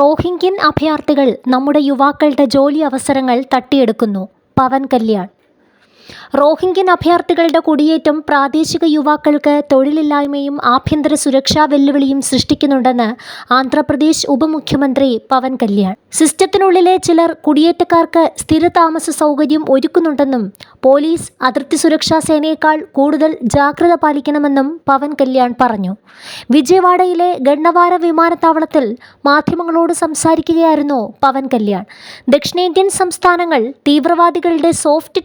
റോഹിംഗ്യൻ അഭയാർത്ഥികൾ നമ്മുടെ യുവാക്കളുടെ ജോലി അവസരങ്ങൾ തട്ടിയെടുക്കുന്നു. പവൻ കല്യാൺ. റോഹിംഗ്യൻ അഭയാർത്ഥികളുടെ കുടിയേറ്റം പ്രാദേശിക യുവാക്കൾക്ക് തൊഴിലില്ലായ്മയും ആഭ്യന്തര സുരക്ഷാ വെല്ലുവിളിയും സൃഷ്ടിക്കുന്നുണ്ടെന്ന് ആന്ധ്രാപ്രദേശ് ഉപമുഖ്യമന്ത്രി പവൻ കല്യാൺ. സിസ്റ്റത്തിനുള്ളിലെ ചിലർ കുടിയേറ്റക്കാർക്ക് സ്ഥിര താമസ സൗകര്യം ഒരുക്കുന്നുണ്ടെന്നും പോലീസ് അതിർത്തി സുരക്ഷാ സേനയേക്കാൾ കൂടുതൽ ജാഗ്രത പാലിക്കണമെന്നും പവൻ കല്യാൺ പറഞ്ഞു. വിജയവാഡയിലെ ഗണ്ണവാര വിമാനത്താവളത്തിൽ മാധ്യമങ്ങളോട് സംസാരിക്കുകയായിരുന്നു പവൻ കല്യാൺ. ദക്ഷിണേന്ത്യൻ സംസ്ഥാനങ്ങൾ തീവ്രവാദികളുടെ സോഫ്റ്റ്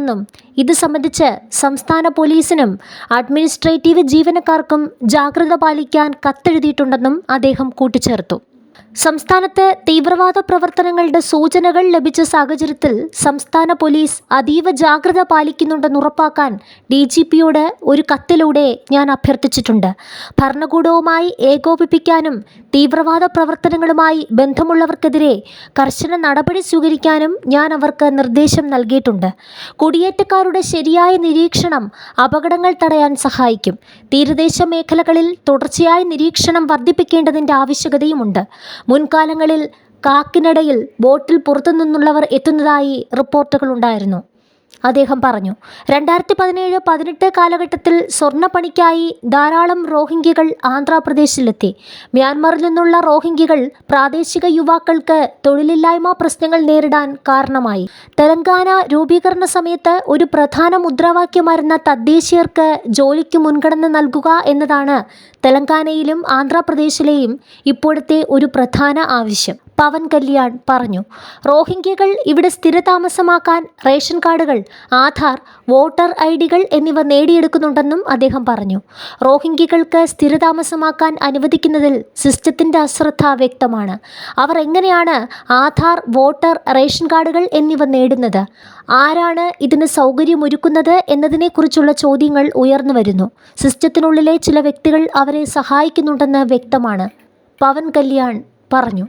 ടാർഗറ്റുകളാണെന്നും ഇത് സംബന്ധിച്ച് സംസ്ഥാന പോലീസിനും അഡ്മിനിസ്ട്രേറ്റീവ് ജീവനക്കാർക്കും ജാഗ്രത പാലിക്കാൻ കത്തെഴുതിയിട്ടുണ്ടെന്നും അദ്ദേഹം കൂട്ടിച്ചേർത്തു. സംസ്ഥാനത്ത് തീവ്രവാദ പ്രവർത്തനങ്ങളുടെ സൂചനകൾ ലഭിച്ച സാഹചര്യത്തിൽ സംസ്ഥാന പോലീസ് അതീവ ജാഗ്രത പാലിക്കുന്നുണ്ടെന്ന് ഉറപ്പാക്കാൻ ഡി ജി പിയോട് ഒരു കത്തിലൂടെ ഞാൻ അഭ്യർത്ഥിച്ചിട്ടുണ്ട്. ഭരണകൂടവുമായി ഏകോപിപ്പിക്കാനും തീവ്രവാദ പ്രവർത്തനങ്ങളുമായി ബന്ധമുള്ളവർക്കെതിരെ കർശന നടപടി സ്വീകരിക്കാനും ഞാൻ അവർക്ക് നിർദ്ദേശം നൽകിയിട്ടുണ്ട്. കുടിയേറ്റക്കാരുടെ ശരിയായ നിരീക്ഷണം അപകടങ്ങൾ തടയാൻ സഹായിക്കും. തീരദേശ മേഖലകളിൽ തുടർച്ചയായ നിരീക്ഷണം വർദ്ധിപ്പിക്കേണ്ടതിന്റെ ആവശ്യകതയുമുണ്ട്. മുൻകാലങ്ങളിൽ കാക്കിനടയിൽ ബോട്ടിൽ പുറത്തുനിന്നുള്ളവർ എത്തുന്നതായി റിപ്പോർട്ടുകളുണ്ടായിരുന്നു അദ്ദേഹം പറഞ്ഞു. രണ്ടായിരത്തി പതിനേഴ് പതിനെട്ട് കാലഘട്ടത്തിൽ സ്വർണപ്പണിക്കായി ധാരാളം റോഹിംഗ്യകൾ ആന്ധ്രാപ്രദേശിലെത്തി. മ്യാൻമറിൽ നിന്നുള്ള റോഹിംഗ്യകൾ പ്രാദേശിക യുവാക്കൾക്ക് തൊഴിലില്ലായ്മ പ്രശ്നങ്ങൾ നേരിടാൻ കാരണമായി. തെലങ്കാന രൂപീകരണ സമയത്ത് ഒരു പ്രധാന മുദ്രാവാക്യമായിരുന്ന തദ്ദേശീയർക്ക് ജോലിക്ക് മുൻഗണന നൽകുക എന്നതാണ് തെലങ്കാനയിലും ആന്ധ്രാപ്രദേശിലെയും ഇപ്പോഴത്തെ ഒരു പ്രധാന ആവശ്യം. പവൻ കല്യാൺ പറഞ്ഞു. റോഹിംഗ്യകൾ ഇവിടെ സ്ഥിരതാമസമാക്കാൻ റേഷൻ കാർഡുകൾ ആധാർ വോട്ടർ ഐ ഡികൾ എന്നിവ നേടിയെടുക്കുന്നുണ്ടെന്നും അദ്ദേഹം പറഞ്ഞു. റോഹിംഗ്യകൾക്ക് സ്ഥിരതാമസമാക്കാൻ അനുവദിക്കുന്നതിൽ സിസ്റ്റത്തിന്റെ അശ്രദ്ധ വ്യക്തമാണ്. അവർ എങ്ങനെയാണ് ആധാർ വോട്ടർ റേഷൻ കാർഡുകൾ എന്നിവ നേടുന്നത്? ആരാണ് ഇതിന് സൗകര്യമൊരുക്കുന്നത് എന്നതിനെക്കുറിച്ചുള്ള ചോദ്യങ്ങൾ ഉയർന്നു വരുന്നു. സിസ്റ്റത്തിനുള്ളിലെ ചില വ്യക്തികൾ അവരെ സഹായിക്കുന്നുണ്ടെന്ന് വ്യക്തമാണ്. പവൻ കല്യാൺ പറഞ്ഞു.